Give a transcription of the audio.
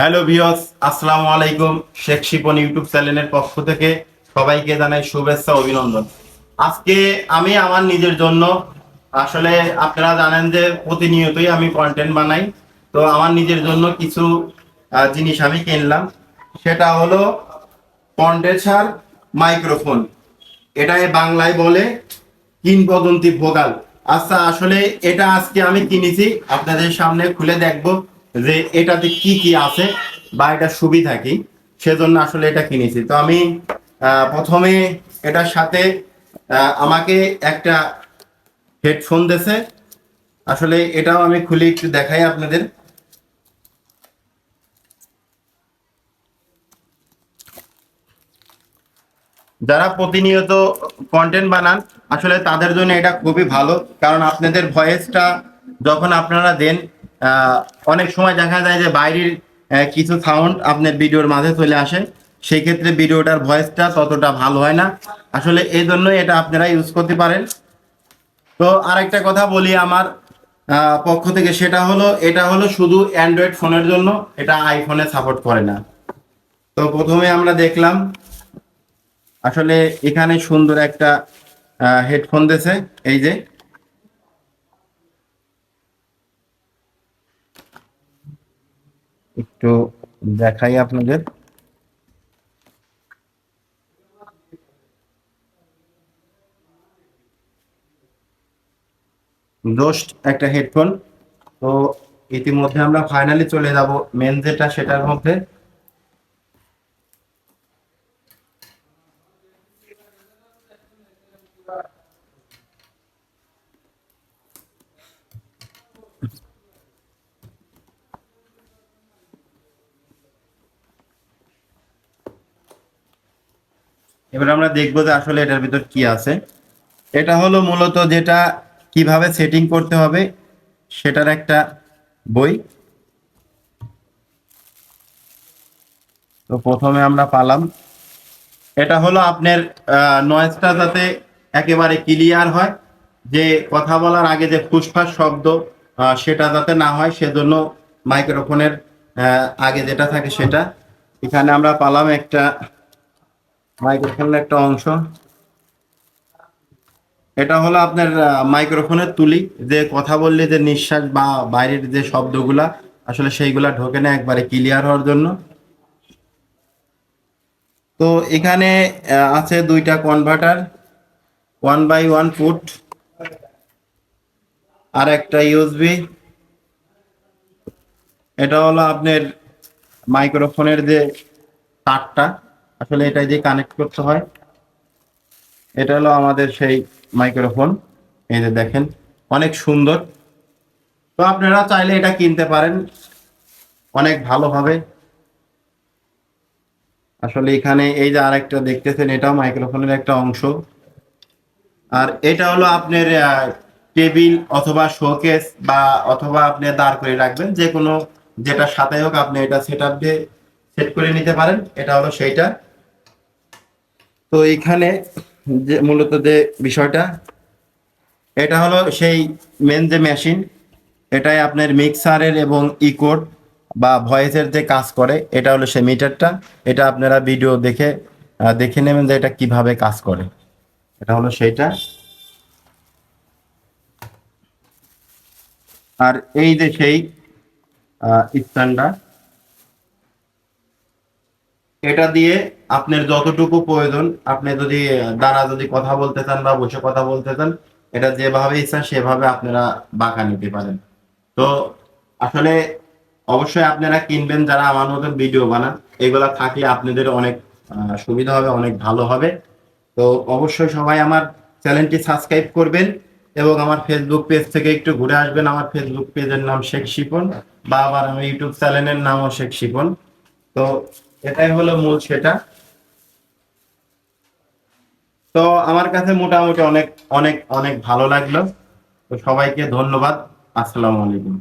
Hello ভিওস আসসালামু আলাইকুম Sheikh Shipon YouTube চ্যানেলের পক্ষ থেকে সবাইকে জানাই শুভেচ্ছা, অভিনন্দন। আজকে আমি আমার নিজের জন্য, আসলে আপনারা জানেন যে প্রতিনিয়তই আমি কন্টেন্ট বানাই, তো আমার নিজের জন্য কিছু জিনিস আমি কিনলাম। সেটা হলো কন্ডেন্সার মাইক্রোফোন এটাই বাংলায় বলে কিংবদন্তি ভোগাল। আচ্ছা আসলে এটা আজকে আমি কিনেছি, আপনাদের সামনে খুলে দেখব। যে এটাতে কি কি আছে বা এটা সুবিধা কি, সেজন্য আসলে এটা কিনেছি। তো আমি প্রথমে এটার সাথে আমাকে একটা হেডফোন দেছে আসলে এটাও আমি খুলে একটু দেখাই আপনাদের। যারা প্রতিনিয়ত কন্টেন্ট বানান, আসলে তাদের জন্য এটা খুবই ভালো। কারণ আপনাদের ভয়েসটা যখন আপনারা দেন অনেক সময় দেখা যায় যে বাইরের কিছু সাউন্ড আপনার ভিডিওর মাঝে চলে আসে। সেই ক্ষেত্রে ভিডিওটার ভয়েসটা ততটা ভালো হয় না। আসলে এই জন্যই এটা আপনারা ইউজ করতে পারেন। তো আরেকটা কথা বলি আমার পক্ষ থেকে, সেটা হলো, এটা হলো শুধু অ্যান্ড্রয়েড ফোনের জন্য, এটা আইফোনে সাপোর্ট করে না। তো প্রথমে আমরা দেখলাম, আসলে এখানে সুন্দর একটা হেডফোন দিয়েছে, এই যে। একটু দেখাই আপনাদের। জোস্ট একটা হেডফোন তো ইতিমধ্যে আমরা ফাইনালি চলে যাব। মেন যেটা সেটার মধ্যে এবার আমরা দেখব যে আসলে এটার ভিতর কি আছে। এটা হলো মূলত যেটা কীভাবে সেটিং করতে হবে, সেটার একটা বই। তো প্রথমে আমরা পালাম। এটা হলো আপনার নয়েজটা যাতে একেবারে ক্লিয়ার হয়, যে কথা বলার আগে যে ফুসফাস শব্দ সেটা যাতে না হয়, সেজন্য মাইক্রোফোনের আগে যেটা থাকে সেটা। এখানে আমরা পালাম একটা মাইক্রোফোনের একটা অংশ। এটা হলো আপনার মাইক্রোফোনের তুলি। যে কথা বললে যে নিঃশ্বাস বা বাইরের যে শব্দগুলা, আসলে সেইগুলা ঢোকে না, একবারে ক্লিয়ার হওয়ার জন্য। তো এখানে আছে দুইটা converter one by one foot আর একটা ইউএসবি এটা হলো আপনার মাইক্রোফোনের যে তারটা। আসলে এটা দিয়ে কানেক্ট করতে হয়। এটা হলো আমাদের সেই মাইক্রোফোন এই যে দেখেন, অনেক সুন্দর। তো আপনারা চাইলে এটা কিনতে পারেন। অনেক ভালো হবে। আসলে এখানে এই যে আরেকটা দেখতেছেন, এটাও মাইক্রোফোনের একটা অংশ। আর এটা হলো আপনার টেবিল অথবা শোকেস বা অথবা আপনি দাঁড় করে রাখবেন। যে কোনো যেটা সাথে হোক আপনি এটা সেট আপ দিয়ে সেট করে নিতে পারেন। এটা হলো সেইটা। তো এখানে যে মূলত যে বিষয়টা, এটা হলো সেই মেন যে মেশিন এটাই আপনার মিক্সারের এবং ইকোড বা ভয়েসের যে কাজ করে, এটা হলো সেই মিটারটা এটা আপনারা ভিডিও দেখে দেখে নেবেন যে এটা কীভাবে কাজ করে। এটা হলো সেইটা। আর এই যে সেই স্ট্যান্ডটা এটা দিয়ে আপনার যতটুকু প্রয়োজন, আপনি যদি দ্বারা যদি কথা বলতে চান বা বসে কথা বলতে চান, এটা যেভাবে ইচ্ছা সেভাবে আপনারা বাঁকা নিতে পারেন। তো আসলে অবশ্যই আপনারা কিনবেন যারা আমার মতন ভিডিও বানান, এগুলা থাকলে আপনাদের অনেক সুবিধা হবে, অনেক ভালো হবে। তো অবশ্যই সবাই আমার চ্যানেলটি সাবস্ক্রাইব করবেন এবং আমার ফেসবুক পেজ থেকে একটু ঘুরে আসবেন। আমার ফেসবুক পেজের নাম শেখ শিপন বা আমার ইউটিউব চ্যানেলের নামও শেখ শিপন। তো এটাই হলো মূল সেটা। তো আমার কাছে মোটামুটি অনেক অনেক অনেক ভালো লাগল। তো সবাইকে ধন্যবাদ। আসসালামু আলাইকুম।